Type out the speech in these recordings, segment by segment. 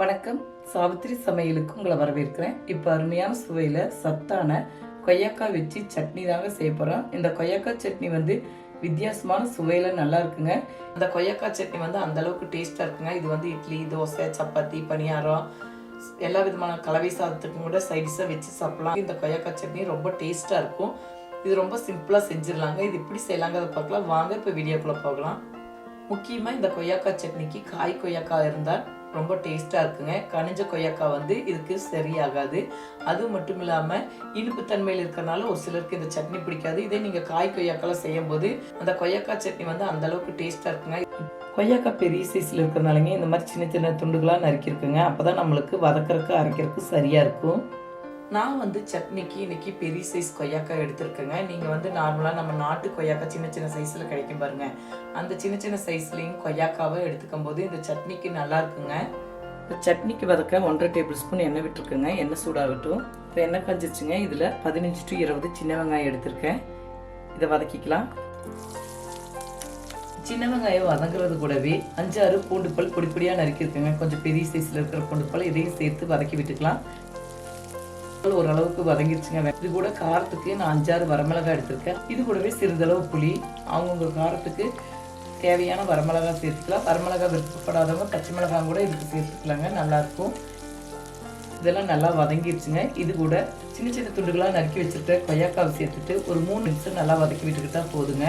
வணக்கம். சாவித்திரி சமையலுக்கு உங்களை வரவேற்கிறேன். இப்போ அருமையான சுவையில் சத்தான கொய்யாக்காய் வச்சு சட்னி தாங்க செய்ய போகிறோம் இந்த கொய்யாக்காய் சட்னி வந்து வித்தியாசமான சுவையில் நல்லா இருக்குங்க. அந்த கொய்யாக்காய் சட்னி வந்து அந்த அளவுக்கு டேஸ்ட்டாக இருக்குங்க. இது வந்து இட்லி தோசை சப்பாத்தி பணியாரம் எல்லா விதமான கலவை சாதத்துக்கும் கூட சைடிஸாக வச்சு சாப்பிடலாம். இந்த கொய்யாக்காய் சட்னி ரொம்ப டேஸ்ட்டாக இருக்கும். இது ரொம்ப சிம்பிளாக செஞ்சிடலாங்க இது எப்படி செய்யலாங்கிறத பார்க்கலாம். வாங்க இப்போ வீடியோக்குள்ளே போகலாம். முக்கியமாக இந்த கொய்யாக்காய் சட்னிக்கு காய் கொய்யாக்காய் இருந்தால் ரொம்ப டேஸ்ட்டாக இருக்குங்க. கனிஞ்ச கொய்யாக்காய் வந்து இதுக்கு சரியாகாது. அது மட்டும் இல்லாமல் இனிப்பு தன்மையில் இருக்கிறனால ஒரு சிலருக்கு இந்த சட்னி பிடிக்காது. இதே நீங்கள் காய் கொய்யாக்காய் செய்யும்போது அந்த கொய்யாக்காய் சட்னி வந்து அந்த அளவுக்கு டேஸ்ட்டாக இருக்குங்க. கொய்யாக்காய் பெரிய சைஸில் இருக்கிறனாலங்க இந்த மாதிரி சின்ன சின்ன துண்டுகளாக நறுக்கியிருக்குங்க. அப்போ தான் நம்மளுக்கு வதக்கிறதுக்கு அரைக்கிறதுக்கு சரியாக இருக்கும். நான் வந்து சட்னிக்கு இன்னைக்கு பெரிய சைஸ் கொய்யாக்காய் எடுத்திருக்கேங்க. நீங்கள் வந்து நார்மலாக நம்ம நாட்டு கொய்யாக்காய் சின்ன சின்ன சைஸில் கிடைக்கும் பாருங்க. அந்த சின்ன சின்ன சைஸ்லேயும் கொய்யாக்காவை எடுத்துக்கும் போது இந்த சட்னிக்கு நல்லா இருக்குங்க. இப்போ சட்னிக்கு வதக்க ஒன்றரை டேபிள் ஸ்பூன் எண்ணெய் விட்டுருக்குங்க. எண்ணெய் சூடாகட்டும். இப்போ எண்ணெய் காஞ்சிச்சுங்க இதில் பதினஞ்சு டு இருபது சின்ன வெங்காயம் எடுத்திருக்கேன். இதை வதக்கிக்கலாம். சின்ன வெங்காயம் வதங்குறது கூடவே அஞ்சாறு பூண்டுப்பல் பல் பொடி பொடியாக நறுக்கியிருக்குங்க. கொஞ்சம் பெரிய சைஸில் இருக்கிற பூண்டுப்பல் இதையும் சேர்த்து வதக்கி விட்டுக்கலாம். ஓரளவுக்கு வதங்கிருச்சுங்க. இது கூட காரத்துக்கு நான் அஞ்சாறு வரமிளகாய் எடுத்திருக்கேன். இது கூடவே சிறிதளவு புளி. அவங்கவுங்க காரத்துக்கு தேவையான வரமிளகாய் சேர்த்துக்கலாம். வரமிளகாய் விருப்பப்படாதவங்க பச்சை மிளகாய் கூட இதுக்கு சேர்த்துக்கலாங்க. நல்லாயிருக்கும் இதெல்லாம் நல்லா வதங்கிடுச்சுங்க இது கூட சின்ன சின்ன துண்டுகளாக நறுக்கி வச்சுருக்க கொய்யாக்காவை சேர்த்துட்டு ஒரு மூணு நிமிஷம் நல்லா வதக்கி விட்டுக்கிட்டா போதுங்க.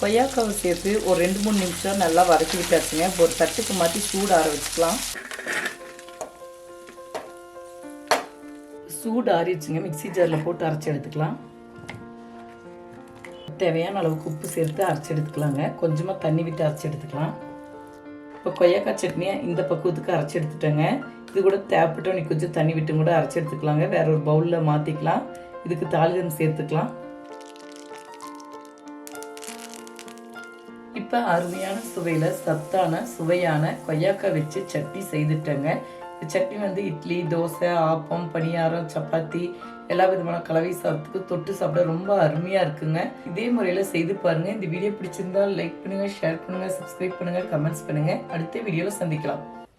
கொய்யாக்காவை சேர்த்து ஒரு ரெண்டு மூணு நிமிஷம் நல்லா வதக்கி விட்டாச்சுங்க. ஒரு தட்டுக்கு மாற்றி சூடு ஆற வச்சுக்கலாம். சூடு ஆறிடுச்சுங்க மிக்ஸி ஜாரில் போட்டு அரைச்சி எடுத்துக்கலாம். தேவையான அளவுக்கு உப்பு சேர்த்து அரைச்சி எடுத்துக்கலாங்க. கொஞ்சமாக தண்ணி விட்டு அரைச்சி எடுத்துக்கலாம். இப்போ கொய்யாக்காய் சட்னியை இந்த பக்குவத்துக்கு அரைச்சி எடுத்துட்டேங்க. இது கூட தேவைப்பட்டோம் நீ கொஞ்சம் தண்ணி விட்டு கூட அரைச்சி எடுத்துக்கலாங்க. வேற ஒரு பவுலில் மாற்றிக்கலாம் இதுக்கு தாளிதம் சேர்த்துக்கலாம். இப்போ அருமையான சுவையில் சத்தான சுவையான கொய்யாக்காய் வச்சு சட்னி செய்துட்டேங்க. சட்னி வந்து இட்லி தோசை ஆப்பம் பணியாரம் சப்பாத்தி எல்லா விதமான கலவை சாதத்துக்கு தொட்டு சாப்பிட ரொம்ப அருமையாக இருக்குங்க. இதே முறையில் செய்து பாருங்க. இந்த வீடியோ பிடிச்சிருந்தா லைக் பண்ணுங்க ஷேர் பண்ணுங்க சப்ஸ்கிரைப் பண்ணுங்க கமெண்ட்ஸ் பண்ணுங்க. அடுத்த வீடியோவில் சந்திக்கலாம்.